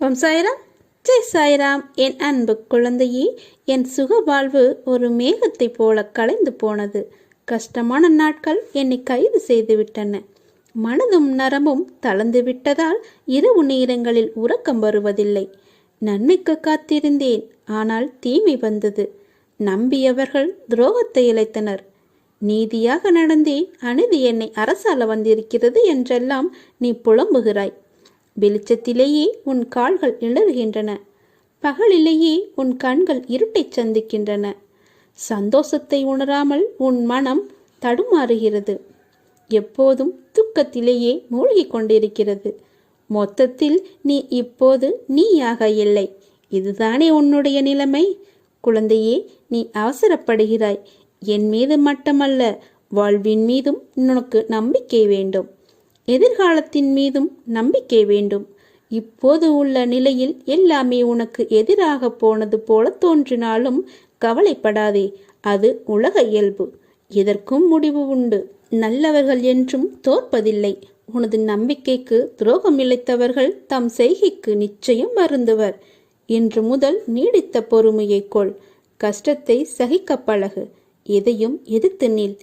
ஓம் சாய்ராம். ஜெய் சாய்ராம் என் அன்பு குழந்தையே என் சுக வாழ்வு ஒரு மேகத்தைப் போல கலைந்து போனது. கஷ்டமான நாட்கள் என்னை கைது செய்து விட்டன. மனதும் நரம்பும் தளர்ந்து விட்டதால் இரவு நேரங்களில் உறக்கம் வருவதில்லை. நன்மைக்கு காத்திருந்தேன் ஆனால் தீமை வந்தது. நம்பியவர்கள் துரோகத்தை இழைத்தனர். நீதியாக நடந்தே அநீதி என்னை அரசால வந்திருக்கிறது என்றெல்லாம் நீ புலம்புகிறாய். வெளிச்சத்திலேயே உன் கால்கள் இளறுகின்றன பகலிலேயே உன் கண்கள் இருட்டைச் சந்திக்கின்றன. சந்தோஷத்தை உணராமல் உன் மனம் தடுமாறுகிறது. எப்போதும் துக்கத்திலேயே மூழ்கிக் கொண்டிருக்கிறது. மொத்தத்தில் நீ இப்போது நீயாக இல்லை. இதுதானே உன்னுடைய நிலைமை? குழந்தையே நீ அவசரப்படுகிறாய். என் மீது மட்டுமல்ல வாழ்வின் மீதும் உனக்கு நம்பிக்கை வேண்டும். எதிர்காலத்தின் மீதும் நம்பிக்கை வேண்டும். இப்போது உள்ள நிலையில் எல்லாமே உனக்கு எதிராக போனது போல தோன்றினாலும் கவலைப்படாதே அது உலக இயல்பு. இதற்கும் முடிவு உண்டு. நல்லவர்கள் என்றும் தோற்பதில்லை. உனது நம்பிக்கைக்கு துரோகம் இழைத்தவர்கள் தம் செய்கைக்கு நிச்சயம் மருந்துவர் இன்று முதல் நீடித்த பொறுமையை கொள். கஷ்டத்தை சகிக்க பழகு. எதையும் எதிர்த்து நில்.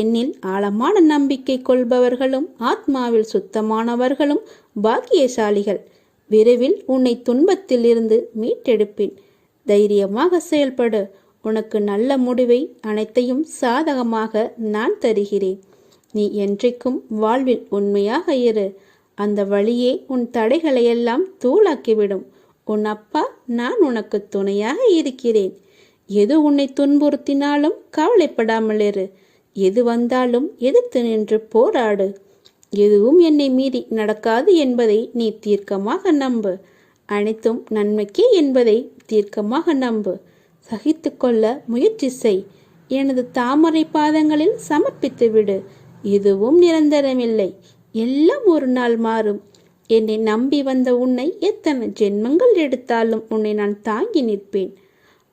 என்னில் ஆழமான நம்பிக்கை கொள்பவர்களும் ஆத்மாவில் சுத்தமானவர்களும் பாக்கியசாலிகள். விரைவில் உன்னை துன்பத்தில் இருந்து மீட்டெடுப்பேன். தைரியமாக செயல்படு. உனக்கு நல்ல முடிவை அனைத்தையும் சாதகமாக நான் தருகிறேன். நீ என்றைக்கும் வாழ்வில் உண்மையாக இரு. அந்த வழியே உன் தடைகளையெல்லாம் தூளாக்கிவிடும். உன் அப்பா நான் உனக்கு துணையாக இருக்கிறேன். எது உன்னை துன்புறுத்தினாலும் கவலைப்படாமல் இரு. எது வந்தாலும் எதிர்த்து நின்று போராடு. எதுவும் என்னை மீறி நடக்காது என்பதை நீ தீர்க்கமாக நம்பு. அனைத்தும் நன்மைக்கே என்பதை தீர்க்கமாக நம்பு. சகித்து கொள்ள முயற்சி செய். எனது தாமரை பாதங்களில் சமர்ப்பித்து விடு. எதுவும் நிரந்தரமில்லை. எல்லாம் ஒரு நாள் மாறும். என்னை நம்பி வந்த உன்னை எத்தனை ஜென்மங்கள் எடுத்தாலும் உன்னை நான் தாங்கி நிற்பேன்.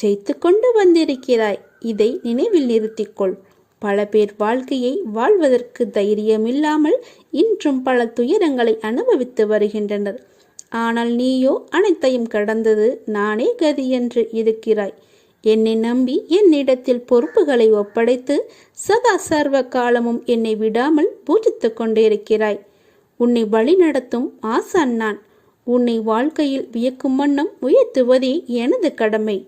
ஜெயித்து கொண்டு வந்திருக்கிறாய். இதை நினைவில் நிறுத்திக்கொள். பல பேர் வாழ்க்கையை வாழ்வதற்கு தைரியமில்லாமல் இன்றும் பல துயரங்களை அனுபவித்து வருகின்றனர். ஆனால் நீயோ அனைத்தையும் கடந்தது நானே கதி என்று இருக்கிறாய். என்னை நம்பி என்னிடத்தில் பொறுப்புகளை ஒப்படைத்து சதா சர்வ காலமும் என்னை விடாமல் பூஜித்து கொண்டிருக்கிறாய். உன்னை வழி நடத்தும் ஆசான் நான். உன்னை வாழ்க்கையில் வியக்கும் வண்ணம் உயர்த்துவதே எனது கடமை.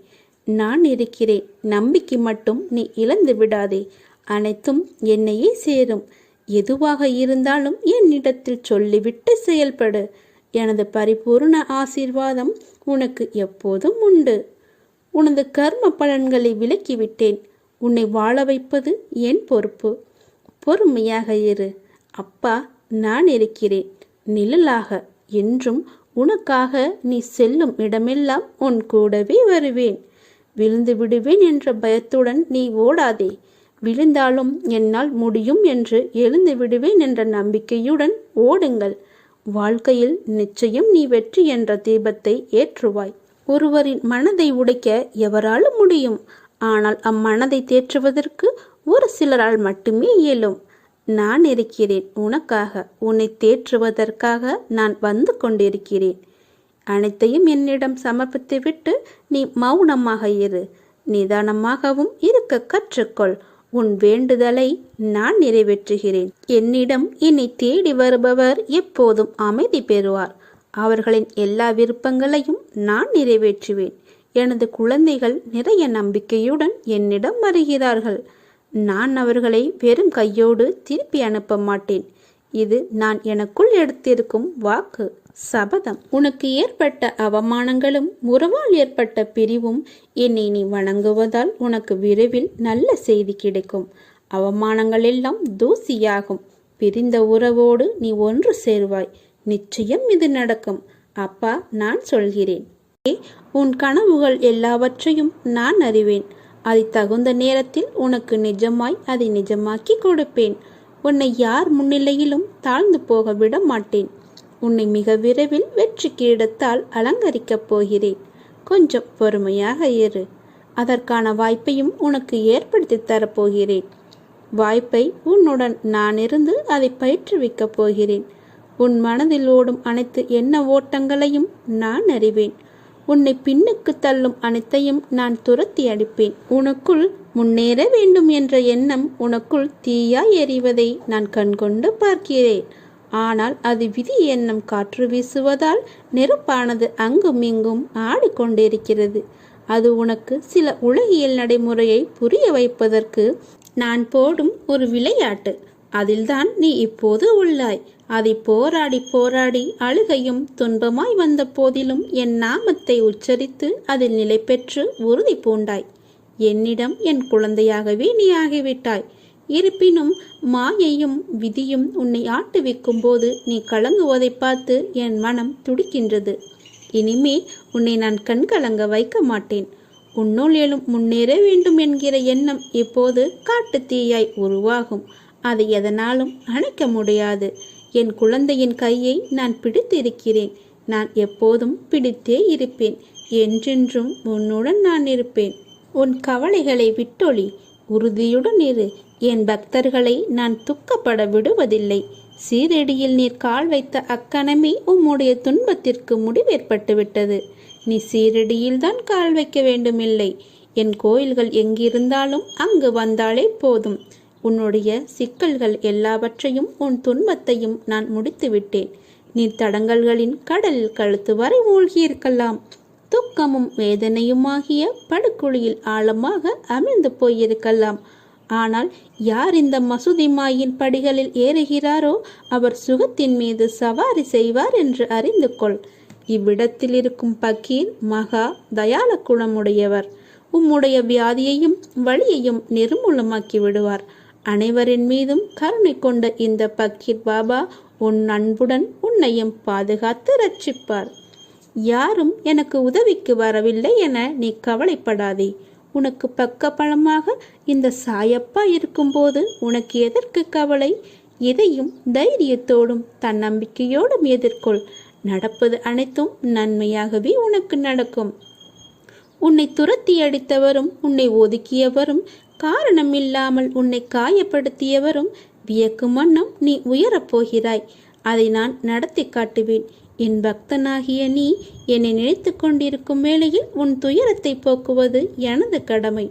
நான் இருக்கிறேன். நம்பிக்கை மட்டும் நீ இழந்து விடாதே. அனைத்தும் என்னையே சேரும். எதுவாக இருந்தாலும் என்னிடத்தில் சொல்லிவிட்டு செயல்படு. எனது பரிபூர்ண ஆசீர்வாதம் உனக்கு எப்போதும் உண்டு. உனது கர்ம பலன்களை விலக்கிவிட்டேன். உன்னை வாழ வைப்பது என் பொறுப்பு. பொறுமையாக இரு. அப்பா நான் இருக்கிறேன். நிழலாக. என்றும் உனக்காக நீ செல்லும் இடமெல்லாம் உன் கூடவே வருவேன். விழுந்து விடுவேன் என்ற பயத்துடன் நீ ஓடாதே. விழுந்தாலும் என்னால் முடியும் என்று எழுந்து விடுவேன் என்ற நம்பிக்கையுடன் ஓடுங்கள். வாழ்க்கையில் நிச்சயம் நீ வெற்றி என்ற தீபத்தை ஏற்றுவாய். ஒருவரின் மனதை உடைக்க எவராலும் முடியும்? ஆனால் அம்மனதை தேற்றுவதற்கு ஒரு சிலரால் மட்டுமே இயலும். நான் இருக்கிறேன் உனக்காக. உன்னை தேற்றுவதற்காக நான் வந்து கொண்டிருக்கிறேன். அனைத்தையும் என்னிடம் சமர்ப்பித்துவிட்டு நீ மௌனமாக இரு. நிதானமாகவும் இருக்க கற்றுக்கொள். உன் வேண்டுதலை நான் நிறைவேற்றுகிறேன். என்னிடம் என்னை தேடி வருபவர் எப்போதும் அமைதி பெறுவார். அவர்களின் எல்லா விருப்பங்களையும் நான் நிறைவேற்றுவேன். எனது குழந்தைகள் நிறைய நம்பிக்கையுடன் என்னிடம் வருகிறார்கள். நான் அவர்களை வெறும் கையோடு திருப்பி அனுப்ப மாட்டேன். இது நான் எனக்குள் எடுத்திருக்கும் வாக்கு. சபதம். உனக்கு ஏற்பட்ட அவமானங்களும் உறவால் ஏற்பட்ட பிரிவும் என்னை நீ வணங்குவதால் உனக்கு விரைவில் நல்ல செய்தி கிடைக்கும். அவமானங்கள் எல்லாம் தூசியாகும். பிரிந்த உறவோடு நீ ஒன்று சேர்வாய். நிச்சயம் இது நடக்கும். அப்பா நான் சொல்கிறேன். உன் கனவுகள் எல்லாவற்றையும் நான் அறிவேன். அதை தகுந்த நேரத்தில் உனக்கு நிஜமாய் அதை நிஜமாக்கி கொடுப்பேன். உன்னை யார் முன்னிலையிலும் தாழ்ந்து போக விட மாட்டேன். உன்னை மிக விரைவில் வெற்றி கிரீடத்தால் அலங்கரிக்கப் போகிறேன். கொஞ்சம் பொறுமையாக இரு. அதற்கான வாய்ப்பையும் உனக்கு ஏற்படுத்தி தரப்போகிறேன் வாய்ப்பை உன்னுடன் நான் இருந்து அதை பயிற்றுவிக்கப் போகிறேன். உன் மனதில் ஓடும் அனைத்து எண்ண ஓட்டங்களையும் நான் அறிவேன். உன்னை பின்னுக்கு தள்ளும் அனைத்தையும் நான் துரத்தி அடிப்பேன். உனக்குள் முன்னேற வேண்டும் என்ற எண்ணம் உனக்குள் தீயாய் எறிவதை நான் கண்கொண்டு பார்க்கிறேன். ஆனால் அது விதி எண்ணம் காற்று வீசுவதால் நெருப்பானது அங்கும் இங்கும் ஆடிக்கொண்டிருக்கிறது. அது உனக்கு சில உலகியல் நடைமுறையை புரிய வைப்பதற்கு நான் போடும் ஒரு விளையாட்டு. அதில்தான் நீ இப்போது உள்ளாய். அதை போராடி போராடி அழுகையும் துன்பமாய் வந்த போதிலும் என் நாமத்தை உச்சரித்து அதில் நிலை பெற்று உறுதி பூண்டாய். என்னிடம் என் குழந்தையாகவே நீ ஆகிவிட்டாய். இருப்பினும் மாயையும் விதியும் உன்னை ஆட்டுவிக்கும் போது நீ கலங்குவதை பார்த்து என் மனம் துடிக்கின்றது. இனிமே உன்னை நான் கண்கலங்க வைக்க மாட்டேன். உன்னுள் எழும் முன்னேற வேண்டும் என்கிற எண்ணம் இப்போது காட்டு தீயாய் உருவாகும். அதை எதனாலும் அணைக்க முடியாது. என் குழந்தையின் கையை நான் பிடித்திருக்கிறேன். நான் எப்போதும் பிடித்தே இருப்பேன். என்றென்றும் உன்னுடன் நான் இருப்பேன். உன் கவலைகளை விட்டொழி. உறுதியுடன் இரு. என் பக்தர்களை நான் துக்கப்பட விடுவதில்லை சீரடியில் நீர் கால் வைத்த அக்கணமே உம்முடைய துன்பத்திற்கு முடிவேற்பட்டு விட்டது நீ சீரடியில்தான் கால் வைக்க வேண்டுமில்லை. என் கோயில்கள் எங்கிருந்தாலும் அங்கு வந்தாலே போதும். உன்னுடைய சிக்கல்கள் எல்லாவற்றையும் உன் துன்பத்தையும் நான் முடித்துவிட்டேன். நீ தடங்கல்களின் கடலில் கழுத்து வரை மூழ்கியிருக்கலாம். துக்கமும் வேதனையுமாகிய படுக்குழியில் ஆழமாக அமிழ்ந்து போயிருக்கலாம். ஆனால் யார் இந்த மசூதி மாயின் படிகளில் ஏறுகிறாரோ அவர் சுகத்தின் மீது சவாரி செய்வார் என்று அறிந்து கொள். இவ்விடத்தில் இருக்கும் பக்கீர் மகா தயால குணமுடையவர். உம்முடைய வியாதியையும் வழியையும் நிர்மூலமாக்கி விடுவார். அனைவரின் மீதும் கருணை கொண்ட இந்த பக்கீர் பாபா உன் அன்புடன் உன்னையும் பாதுகாத்து ரட்சிப்பார். யாரும் எனக்கு உதவிக்கு வரவில்லை என நீ கவலைப்படாதே. உனக்கு பக்க பழமாக இந்த சாயப்பா இருக்கும்போது உனக்கு எதற்கு கவலை? எதையும் தைரியத்தோடும் தன்னம்பிக்கையோடும் எதிர்கொள். நடப்பது அனைத்தும் நன்மையாகவே உனக்கு நடக்கும். உன்னை துரத்தி அடித்தவரும் உன்னை ஒதுக்கியவரும் காரணம் இல்லாமல் உன்னை காயப்படுத்தியவரும் வியக்கும் வண்ணம் நீ உயரப் போகிறாய். அதை நான் நடத்தி காட்டுவேன். என் பக்தனாகிய நீ என்னை நினைத்து கொண்டிருக்கும் வேளையில் உன் துயரத்தை போக்குவது எனது கடமை.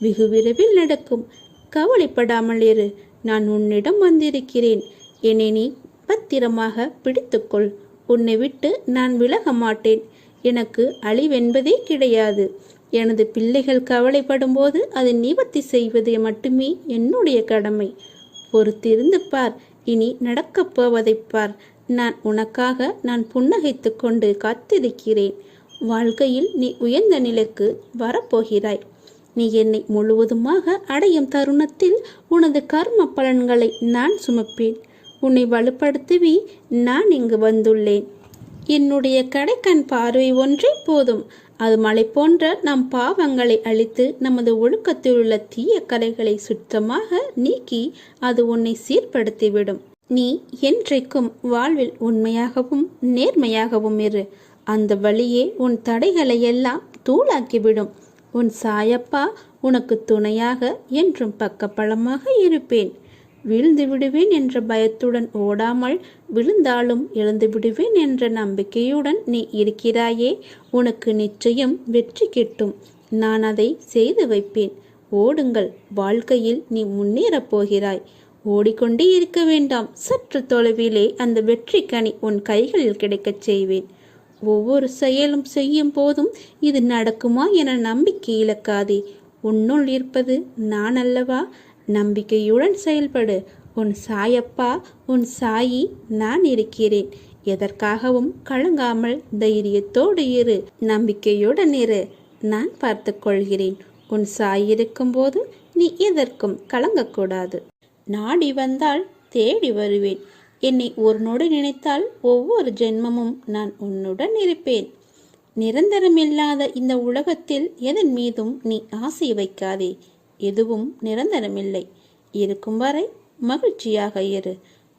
வெகு விரைவில் நடக்கும். கவலைப்படாமல் இரு. நான் உன்னிடம் வந்திருக்கிறேன். என்னை நீ பத்திரமாக பிடித்துக்கொள். உன்னை விட்டு நான் விலக மாட்டேன். எனக்கு அழிவென்பதே கிடையாது. எனது பிள்ளைகள் கவலைப்படும் போது அதை நிவர்த்தி செய்வது மட்டுமே என்னுடைய கடமை. பொறுத்திருந்து பார். இனி நடக்கப் போவதைப் பார். நான் உனக்காக நான் புன்னகைத்து கொண்டு காத்திருக்கிறேன். வாழ்க்கையில் நீ உயர்ந்த நிலைக்கு வரப்போகிறாய். நீ என்னை முழுவதுமாக அடையும் தருணத்தில் உனது கர்ம பலன்களை நான் சுமப்பேன். உன்னை வலுப்படுத்துவி நான் இங்கு வந்துள்ளேன். என்னுடைய கடைக்கண் பார்வை ஒன்றே போதும். அது மலை போன்ற நம் பாவங்களை அழித்து நமது ஒழுக்கத்தில் உள்ள தீய கலைகளை சுத்தமாக நீக்கி அது உன்னை சீர்படுத்திவிடும். நீ என்றைக்கும் வாழ்வில் உண்மையாகவும் நேர்மையாகவும் இரு. அந்த வழியே உன் தடைகளை எல்லாம் தூளாக்கிவிடும். உன் சாயப்பா உனக்கு துணையாக என்றும் பக்கப்பழமாக இருப்பேன். வீழ்ந்து விடுவேன் என்ற பயத்துடன் ஓடாமல் விழுந்தாலும் எழுந்து விடுவேன் என்ற நம்பிக்கையுடன் நீ இருக்கிறாயே. உனக்கு நிச்சயம் வெற்றி கிட்டும். நான் அதை செய்து வைப்பேன். ஓடுங்கள். வாழ்க்கையில் நீ முன்னேறப் போகிறாய். ஓடிக்கொண்டே இருக்க வேண்டாம். சற்று தொலைவிலே அந்த வெற்றி கனி உன் கைகளில் கிடைக்கச் செய்வேன். ஒவ்வொரு செயலும் செய்யும் போதும் இது நடக்குமா என நம்பிக்கை இழக்காதே. உன்னுள் இருப்பது நான் அல்லவா? நம்பிக்கையுடன் செயல்படு. உன் சாயப்பா உன் சாயி நான் இருக்கிறேன். எதற்காகவும் கலங்காமல் தைரியத்தோடு இரு. நம்பிக்கையுடன் இரு. நான் பார்த்து கொள்கிறேன். உன் சாய் இருக்கும்போது நீ எதற்கும் கலங்கக்கூடாது. நாடி வந்தால் தேடி வருவேன். என்னை ஒரு நொடி நினைத்தால் ஒவ்வொரு ஜென்மமும் நான் உன்னுடன் இருப்பேன். நிரந்தரமில்லாத இந்த உலகத்தில் எதன் மீதும் நீ ஆசை வைக்காதே. எதுவும் நிரந்தரமில்லை. இருக்கும் வரை மகிழ்ச்சியாக இரு.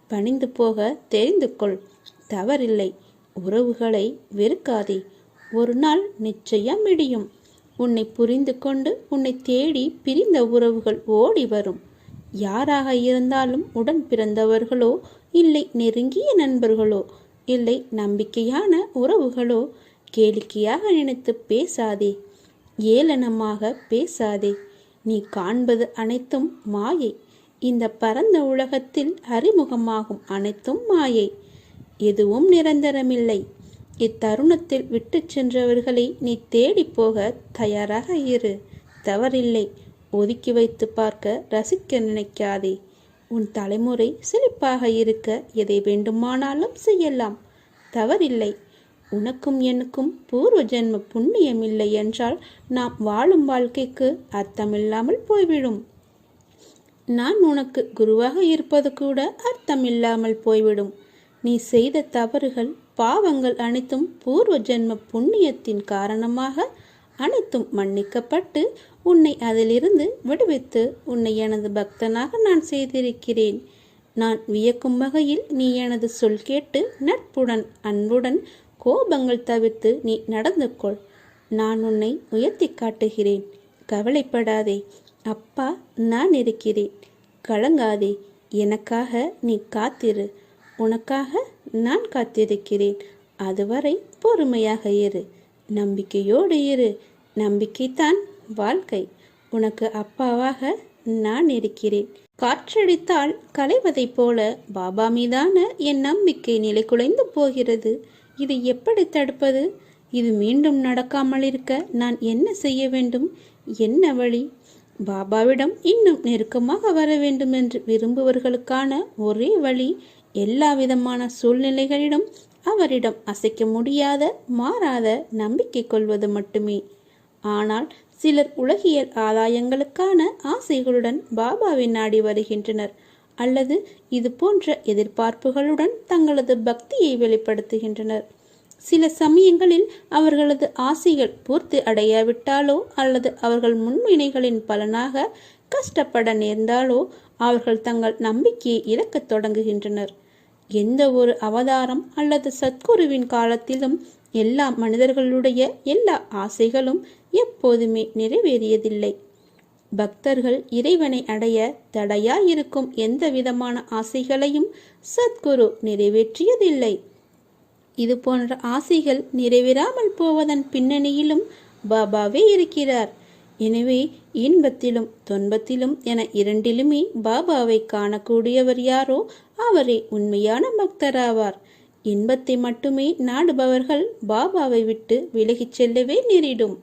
பணிந்து போக தெரிந்து கொள். தவறில்லை. உறவுகளை வெறுக்காதே. ஒரு நாள் நிச்சயம் விடியும். உன்னை புரிந்து கொண்டு உன்னை தேடி பிரிந்த உறவுகள் ஓடி வரும். யாராக இருந்தாலும் உடன் பிறந்தவர்களோ இல்லை நெருங்கிய நண்பர்களோ இல்லை நம்பிக்கையான உறவுகளோ கேளிக்கையாக நினைத்து பேசாதே ஏளனமாக பேசாதே. நீ காண்பது அனைத்தும் மாயை. இந்த பரந்த உலகத்தில் அறிமுகமாகும் அனைத்தும் மாயை. எதுவும் நிரந்தரமில்லை. இத்தருணத்தில் விட்டுச் சென்றவர்களை நீ தேடிப் போக தயாராக இரு. தவறில்லை. ஒதுக்கி வைத்து பார்க்க ரசிக்க நினைக்காதே. உன் தலைமுறை செழிப்பாக இருக்க எதை வேண்டுமானாலும் செய்யலாம். தவறில்லை. உனக்கும் எனக்கும் பூர்வ ஜென்ம புண்ணியம் இல்லை என்றால் நாம் வாழும் வாழ்க்கைக்கு அர்த்தமில்லாமல் போய்விடும். நான் உனக்கு குருவாக இருப்பது கூட அர்த்தமில்லாமல் போய்விடும். நீ செய்த தவறுகள் பாவங்கள் அனைத்தும் பூர்வ ஜென்ம புண்ணியத்தின் காரணமாக அனைத்தும் மன்னிக்கப்பட்டு உன்னை அதிலிருந்து விடுவித்து உன்னை எனது பக்தனாக நான் செய்திருக்கிறேன். நான் வியக்கும் வகையில் நீ எனது சொல் கேட்டு நட்புடன் அன்புடன் கோபங்கள் தவிர்த்து நீ நடந்து கொள். நான் உன்னை உயர்த்தி காட்டுகிறேன். கவலைப்படாதே. அப்பா நான் இருக்கிறேன். கலங்காதே. எனக்காக நீ காத்திரு. உனக்காக நான் காத்திருக்கிறேன். அதுவரை பொறுமையாக இரு. நம்பிக்கையோடு இரு. நம்பிக்கைத்தான் வாழ்க்கை. உனக்கு அப்பாவாக நான் இருக்கிறேன். காற்றடித்தால் கலைவதைப் போல பாபா மீதான என் நம்பிக்கை நிலை குலைந்து போகிறது. இது எப்படி தடுப்பது? இது மீண்டும் நடக்காமல் இருக்க நான் என்ன செய்ய வேண்டும்? என்ன வழி? பாபாவிடம் இன்னும் நெருக்கமாக வர வேண்டும் என்று விரும்புவர்களுக்கான ஒரே வழி எல்லா விதமான சூழ்நிலைகளிடம் அவரிடம் அசைக்க முடியாத மாறாத நம்பிக்கை கொள்வது மட்டுமே. ஆனால் சிலர் உலகியல் ஆதாயங்களுக்கான ஆசைகளுடன் பாபாவை நாடி வருகின்றனர். அல்லது இது போன்ற எதிர்பார்ப்புகளுடன் தங்களது பக்தியை வெளிப்படுத்துகின்றனர். சில சமயங்களில் அவர்களது ஆசைகள் பூர்த்தி அடையாவிட்டாலோ அல்லது அவர்கள் முன்வினைகளின் பலனாக கஷ்டப்பட நேர்ந்தாலோ அவர்கள் தங்கள் நம்பிக்கையை இழக்கத் தொடங்குகின்றனர். எந்த ஒரு அவதாரம் அல்லது சத்குருவின் காலத்திலும் எல்லா மனிதர்களுடைய எல்லா ஆசைகளும் எப்போதுமே நிறைவேறியதில்லை. பக்தர்கள் இறைவனை அடைய தடையாயிருக்கும் எந்த விதமான ஆசைகளையும் சத்குரு நிறைவேற்றியதில்லை. இது போன்ற ஆசைகள் நிறைவேறாமல் போவதன் பின்னணியிலும் பாபாவே இருக்கிறார். எனவே இன்பத்திலும் துன்பத்திலும் என இரண்டிலுமே பாபாவை காணக்கூடியவர் யாரோ அவரே உண்மையான பக்தராவார். இன்பத்தை மட்டுமே நாடுபவர்கள் பாபாவை விட்டு விலகிச் செல்லவே நேரிடும்.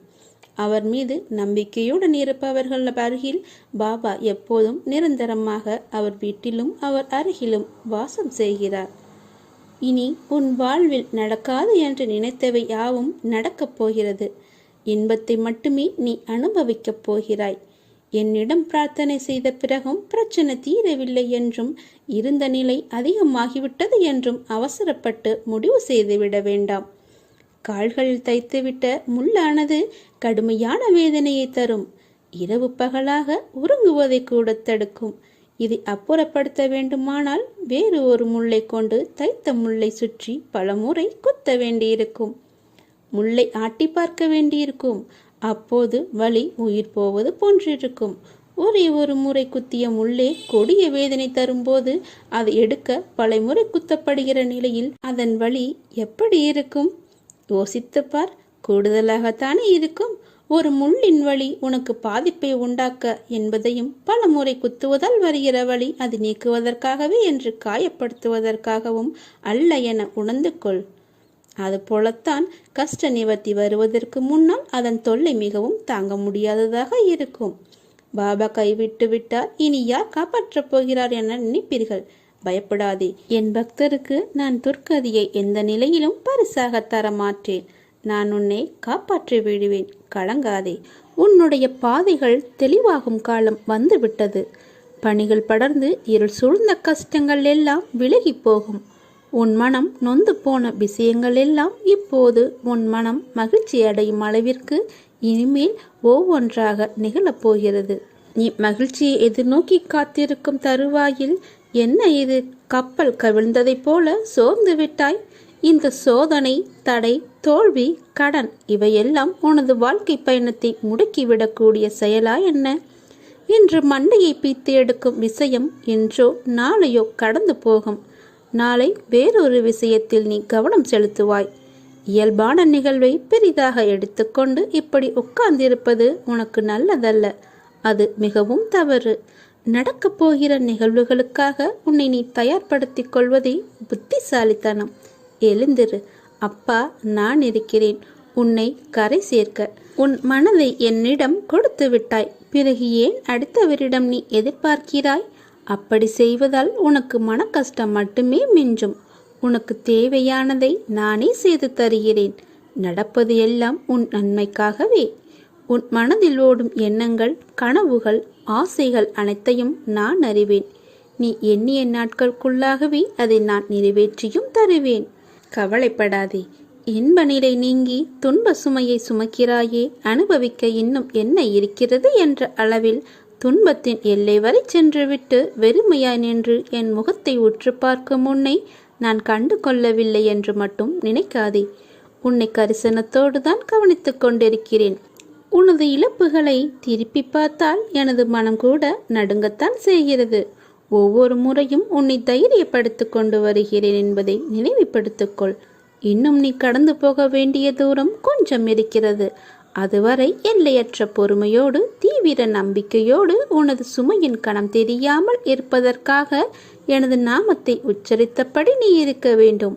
அவர் மீது நம்பிக்கையுடன் இருப்பவர்கள் அருகில் பாபா எப்போதும் நிரந்தரமாக அவர் வீட்டிலும் அவர் அருகிலும் வாசம் செய்கிறார். இனி உன் வாழ்வில் நடக்காது என்று நினைத்தவை யாவும் நடக்கப் போகிறது. இன்பத்தை மட்டுமே நீ அனுபவிக்கப் போகிறாய். என்னிடம் பிரார்த்தனை செய்த பிறகும் பிரச்சனை தீரவில்லை என்றும் இருந்த நிலை அதிகமாகிவிட்டது என்றும் அவசரப்பட்டு முடிவு செய்துவிட வேண்டாம். கால்களில் தைத்துவிட்ட முள்ளானது கடுமையான வேதனையை தரும். இரவு பகலாக உறங்குவதை கூட தடுக்கும். இதை அப்புறப்படுத்த வேண்டுமானால் வேறு ஒரு முள்ளை கொண்டு தைத்த முள்ளை சுற்றி பலமுறை குத்த வேண்டியிருக்கும். முள்ளை ஆட்டி பார்க்க வேண்டியிருக்கும். அப்போது வலி உயிர் போவது போன்றிருக்கும். ஒரே ஒரு முறை குத்திய முள்ளே கொடிய வேதனை தரும்போது அதை எடுக்க பல முறை குத்தப்படுகிற நிலையில் அதன் வலி எப்படி இருக்கும்? யோசித்து பார் கூடுதலாகத்தானே இருக்கும். ஒரு முள்ளின் வழி உனக்கு பாதிப்பை உண்டாக்க என்பதையும் பல முறை குத்துவதால் வருகிற வழி அது நீக்குவதற்காகவே என்று காயப்படுத்துவதற்காகவும் அல்ல என உணர்ந்து கொள். அதுபோலத்தான் கஷ்ட நிவர்த்தி வருவதற்கு முன்னால் அதன் தொல்லை மிகவும் தாங்க முடியாததாக இருக்கும். பாபா கைவிட்டு விட்டார். இனி யார் காப்பாற்றப் போகிறார் என நினைப்பீர்கள்? பயப்படாதே. என் பக்தருக்கு நான் துர்க்கதியை எந்த நிலையிலும் பரிசாக தர மாட்டேன் நான் உன்னை காப்பாற்றி விடுவேன். கலங்காதே. உன்னுடைய பாதைகள் தெளிவாகும் காலம் வந்துவிட்டது. பணிகள் படர்ந்து இருள் சூழ்ந்த கஷ்டங்கள் எல்லாம் விலகி போகும். உன் மனம் நொந்து போன விஷயங்கள் எல்லாம் இப்போது உன் மனம் மகிழ்ச்சி அடையும் அளவிற்கு இனிமேல் ஒவ்வொன்றாக நிகழப் போகிறது. நீ மகிழ்ச்சியை எதிர்நோக்கி காத்திருக்கும் தருவாயில் என்ன இது? கப்பல் கவிழ்ந்ததைப் போல சோர்ந்து விட்டாய். இந்த சோதனை தடை தோல்வி கடன் இவையெல்லாம் உனது வாழ்க்கை பயணத்தை முடுக்கிவிடக்கூடிய செயலா என்ன? இன்று மண்டையை பீத்து எடுக்கும் விஷயம் என்றோ நாளையோ கடந்து போகும். நாளை வேறொரு விஷயத்தில் நீ கவனம் செலுத்துவாய். இயல்பான நிகழ்வை பெரிதாக எடுத்துக்கொண்டு இப்படி உட்கார்ந்திருப்பது உனக்கு நல்லதல்ல. அது மிகவும் தவறு. நடக்கப் போகிற நிகழ்வுகளுக்காக உன்னை நீ தயார்படுத்திக் கொள்வதே புத்திசாலித்தனம். எழுந்திரு. அப்பா நான் இருக்கிறேன். உன்னை கரை சேர்க்க. உன் மனதை என்னிடம் கொடுத்து விட்டாய். பிறகு ஏன் அடுத்தவரிடம் நீ எதிர்பார்க்கிறாய்? அப்படி செய்வதால் உனக்கு மன கஷ்டம் மட்டுமே மிஞ்சும். உனக்கு தேவையானதை நானே செய்து தருகிறேன். நடப்பது எல்லாம் உன் நன்மைக்காகவே. உன் மனதில் ஓடும் எண்ணங்கள் கனவுகள் ஆசைகள் அனைத்தையும் நான் அறிவேன். நீ எண்ணிய நாட்களுக்குள்ளாகவே அதை நான் நிறைவேற்றியும் தருவேன். கவலைப்படாதே. இன்ப நிலை நீங்கி துன்ப சுமையை சுமக்கிறாயே. அனுபவிக்க இன்னும் என்ன இருக்கிறது என்ற அளவில் துன்பத்தின் எல்லை வரை சென்றுவிட்டு வெறுமையாய் நின்று என் முகத்தை உற்று பார்க்கும் உன்னை நான் கண்டு கொள்ளவில்லை என்று மட்டும் நினைக்காதே. உன்னை கரிசனத்தோடு தான் கவனித்துக் கொண்டிருக்கிறேன். உனது இழப்புகளை திருப்பி பார்த்தால் எனது மனம் கூட நடுங்கத்தான் செய்கிறது. ஒவ்வொரு முறையும் உன்னை தைரியப்படுத்திக் கொண்டு வருகிறேன் என்பதை நினைவுபடுத்திக்கொள். இன்னும் நீ கடந்து போக வேண்டிய தூரம் கொஞ்சம் இருக்கிறது. அதுவரை எல்லையற்ற பொறுமையோடு தீவிர நம்பிக்கையோடு உனது சுமையின் கணம் தெரியாமல் இருப்பதற்காக எனது நாமத்தை உச்சரித்தபடி நீ இருக்க வேண்டும்.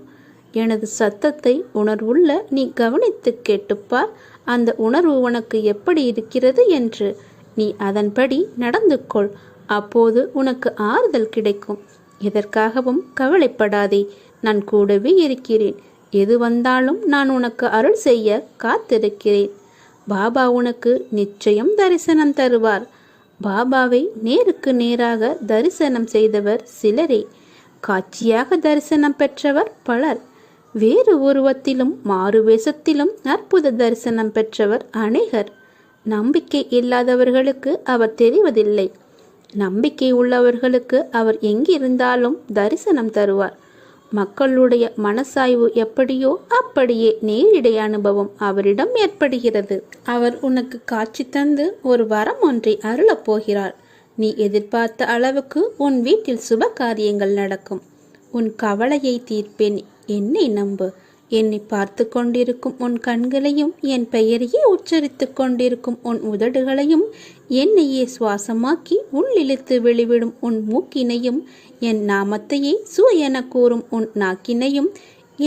எனது சத்தத்தை உணர்வுள்ள நீ கவனித்து கேட்டுப்பார். அந்த உணர்வு உனக்கு எப்படி இருக்கிறது என்று நீ அதன்படி நடந்து கொள் அப்போது உனக்கு ஆறுதல் கிடைக்கும். எதற்காகவும் கவலைப்படாதே நான் கூடவே இருக்கிறேன். எது வந்தாலும் நான் உனக்கு அருள் செய்ய காத்திருக்கிறேன். பாபா உனக்கு நிச்சயம் தரிசனம் தருவார். பாபாவை நேருக்கு நேராக தரிசனம் செய்தவர் சிலரே. காட்சியாக தரிசனம் பெற்றவர் பலர். வேறு உருவத்திலும் மாறுவேஷத்திலும் அற்புத தரிசனம் பெற்றவர் அநேகர். நம்பிக்கை இல்லாதவர்களுக்கு அவர் தெரிவதில்லை. நம்பிக்கை உள்ளவர்களுக்கு அவர் எங்கிருந்தாலும் தரிசனம் தருவார். மக்களுடைய மனசாய்வு எப்படியோ அப்படியே நேரிடை அனுபவம் அவரிடம் ஏற்படுகிறது. அவர் உனக்கு காட்சி தந்து ஒரு வரம் ஒன்றை அருளப் போகிறார். நீ எதிர்பார்த்த அளவுக்கு உன் வீட்டில் சுப காரியங்கள் நடக்கும். உன் கவலையை தீர்ப்பேன். என்னை நம்பு. என்னை பார்த்து கொண்டிருக்கும் உன் கண்களையும் என் பெயரையே உச்சரித்து கொண்டிருக்கும் உன் உதடுகளையும் என்னையே சுவாசமாக்கி உள்ளிழுத்து வெளிவிடும் உன் மூக்கினையும் என் நாமத்தையே சு என கூறும் உன் நாக்கினையும்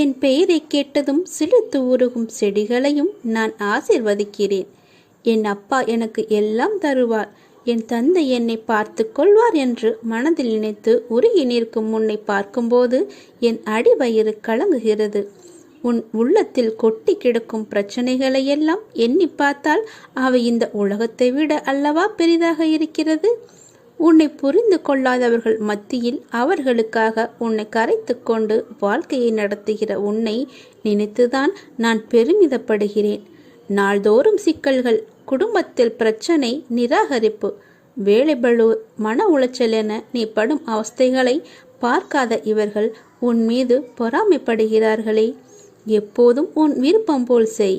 என் பெயரை கேட்டதும் சிலுத்து உருகும் செடிகளையும் நான் ஆசிர்வதிக்கிறேன். என் அப்பா எனக்கு எல்லாம் தருவார். என் தந்தை என்னை பார்த்து கொள்வார் என்று மனதில் நினைத்து உருகி நிற்கும் உன்னை பார்க்கும்போது என் அடிவயிறு கலங்குகிறது. உன் உள்ளத்தில் கொட்டி கிடக்கும் பிரச்சனைகளை எல்லாம் எண்ணி பார்த்தால் அவை இந்த உலகத்தை விட அல்லவா பெரிதாக இருக்கிறது? உன்னை புரிந்து கொள்ளாதவர்கள் மத்தியில் அவர்களுக்காக உன்னை கரைத்து கொண்டு வாழ்க்கையை நடத்துகிற உன்னை நினைத்துதான் நான் பெருமிதப்படுகிறேன். நாள்தோறும் சிக்கல்கள் குடும்பத்தில் பிரச்சனை நிராகரிப்பு வேலைபழு மன உளைச்சல் என நீ படும் அவஸ்தைகளை பார்க்காத இவர்கள் உன் மீது பொறாமைப்படுகிறார்களே. எப்போதும் உன் விருப்பம் போல் செய்.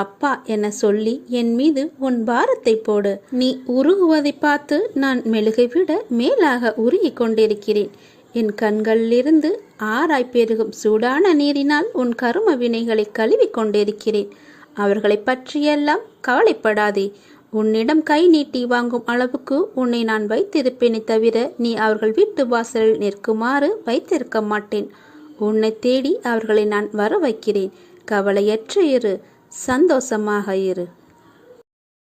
அப்பா என சொல்லி என் மீது உன் பாரத்தை போடு. நீ உருகுவதை பார்த்து நான் மெழுகை விட மேலாக உருகி கொண்டிருக்கிறேன். என் கண்களிலிருந்து ஆராய் பெருகும் சூடான நீரினால் உன் கரும வினைகளை கழுவி கொண்டிருக்கிறேன். அவர்களை பற்றியெல்லாம் கவலைப்படாதே. உன்னிடம் கை நீட்டி வாங்கும் அளவுக்கு உன்னை நான் வைத்திருப்பேனே தவிர நீ அவர்கள் வீட்டு வாசலில் நிற்குமாறு வைத்திருக்க மாட்டேன். உன்னை தேடி அவர்களை நான் வர வைக்கிறேன் கவலையற்ற இரு. சந்தோஷமாக இரு.